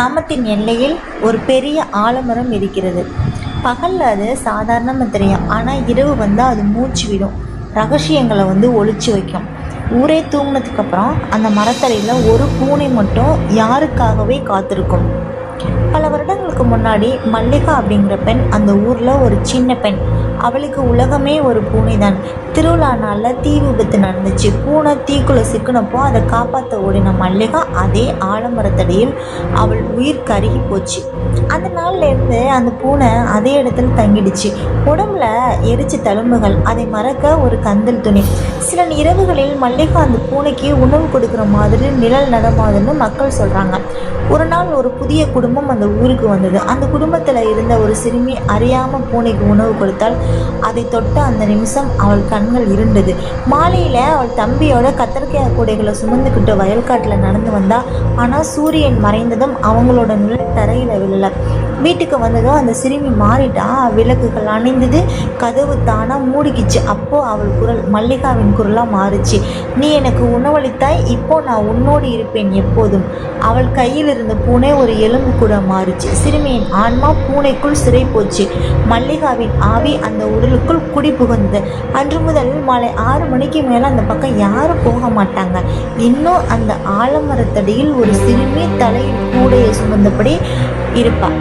கிராமத்தின் எல்லையில் ஒரு பெரிய ஆலமரம் இருக்கிறது. பகல்ல அது சாதாரணமாக தெரியும் ஆனால் இரவு வந்தால் அது மூச்சு விடும். ரகசியங்களை வந்து ஒழிச்சு வைக்கும். ஊரே தூங்கினதுக்கப்புறம் அந்த மரத்தடியில் ஒரு பூனை மட்டும் யாருக்காகவே காத்திருக்கும். பல வருஷத்துக்கு முன்னாடி மல்லிகா அப்படிங்கிற பெண் அந்த ஊரில் ஒரு சின்ன பெண். அவளுக்கு உலகமே ஒரு பூனை தான் திருவிழா நாளில் தீ விபத்து நடந்துச்சு. பூனை தீக்குள்ளே சிக்கினப்போ அதை காப்பாற்ற ஓடின மல்லிகா அதே ஆலமரத்தடியில் அவள் உயிர் கருகி போச்சு. அந்த நாள்லேருந்து அந்த பூனை அதே இடத்துல தங்கிடுச்சு. உடம்புல எரிச்ச தழும்புகள் அதை மறக்க ஒரு கந்தல் துணி. சில இரவுகளில் மல்லிகா அந்த பூனைக்கு உணவு கொடுக்குற மாதிரி நிழல் நடமாதுன்னு மக்கள் சொல்கிறாங்க ஒரு நாள் ஒரு புதிய குடும்பம் அந்த ஊருக்கு வந்து இருந்தது. அந்த குடும்பத்தில் இருந்த ஒரு சிறுமி அறியாமல் பூனைக்கு உணவு கொடுத்தால் அதை தொட்ட அந்த நிமிஷம் அவள் கண்கள் இருண்டது. மாலையில் அவள் தம்பியோட கத்திரிக்காய் கூடைகளை சுமந்துக்கிட்டு வயல்காட்டில் நடந்து வந்தா ஆனால் சூரியன் மறைந்ததும் அவங்களோட நிழல் தரையில் விழல. வீட்டுக்கு வந்ததும் அந்த சிறுமி மாறிட்டா. விளக்குகள் அணிந்தது கதவு தானாக மூடிக்கிச்சு. அப்போது அவள் குரல் மல்லிகாவின் குரலாக மாறுச்சு. நீ எனக்கு உணவளித்தாய் இப்போ நான் உன்னோடு இருப்பேன் எப்போதும். அவள் கையில் இருந்த பூனை ஒரு எலும்பு கூட மாறுச்சு சிறுமியின் ஆன்மா பூனைக்குள் சிறை போச்சு மல்லிகாவின் ஆவி அந்த உடலுக்குள் குடி புகுந்தது அன்று முதல் மாலை ஆறு மணிக்கு மேலே அந்த பக்கம் யாரும் போக மாட்டாங்க. இன்னும் அந்த ஆலமரத்தடியில் ஒரு சிறுமி தலையில் கூடையை சுமந்தபடி இருப்பாள்